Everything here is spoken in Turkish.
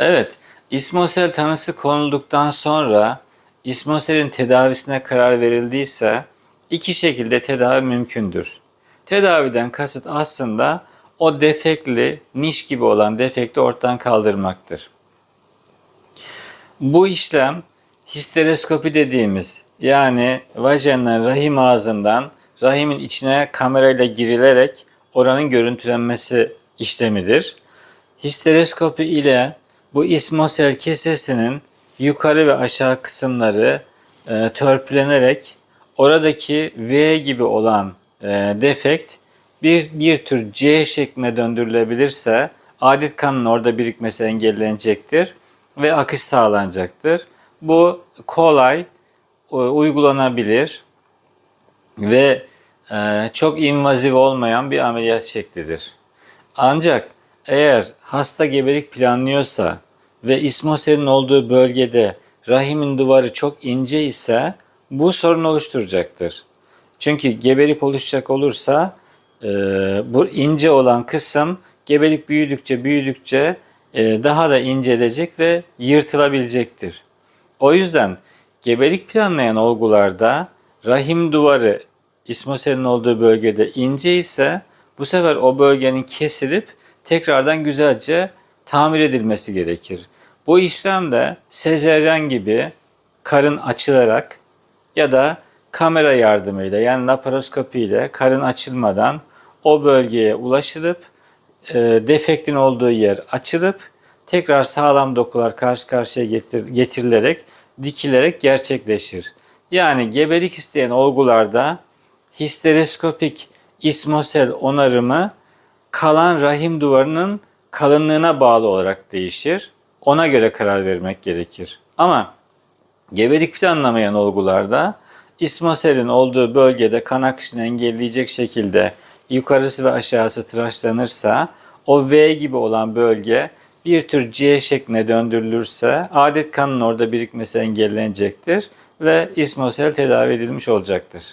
Evet, İsmosel tanısı konulduktan sonra İsmosel'in tedavisine karar verildiyse iki şekilde tedavi mümkündür. Tedaviden kasıt aslında o defekli, niş gibi olan defekti ortadan kaldırmaktır. Bu işlem histeroskopi dediğimiz yani vajenle rahim ağzından rahimin içine kamerayla girilerek oranın görüntülenmesi işlemidir. Histeroskopi ile bu ismosel kesesinin yukarı ve aşağı kısımları e, törpülenerek oradaki V gibi olan e, defekt bir, bir tür C şekline döndürülebilirse adet kanın orada birikmesi engellenecektir ve akış sağlanacaktır. Bu kolay e, uygulanabilir ve e, çok invaziv olmayan bir ameliyat şeklidir. Ancak eğer hasta gebelik planlıyorsa ve ismoselin olduğu bölgede rahimin duvarı çok ince ise bu sorun oluşturacaktır. Çünkü gebelik oluşacak olursa e, bu ince olan kısım gebelik büyüdükçe büyüdükçe e, daha da incelecek ve yırtılabilecektir. O yüzden gebelik planlayan olgularda rahim duvarı ismoselin olduğu bölgede ince ise bu sefer o bölgenin kesilip tekrardan güzelce tamir edilmesi gerekir. Bu işlemde sezeryen gibi karın açılarak ya da kamera yardımıyla yani laparoskopi ile karın açılmadan o bölgeye ulaşılıp e, defektin olduğu yer açılıp tekrar sağlam dokular karşı karşıya getir, getirilerek dikilerek gerçekleşir. Yani gebelik isteyen olgularda histeroskopik ismosel onarımı kalan rahim duvarının kalınlığına bağlı olarak değişir. Ona göre karar vermek gerekir. Ama gebelik planlamayan olgularda ismoselin olduğu bölgede kan akışını engelleyecek şekilde yukarısı ve aşağısı tıraşlanırsa o V gibi olan bölge bir tür C şekline döndürülürse adet kanın orada birikmesi engellenecektir ve ismosel tedavi edilmiş olacaktır.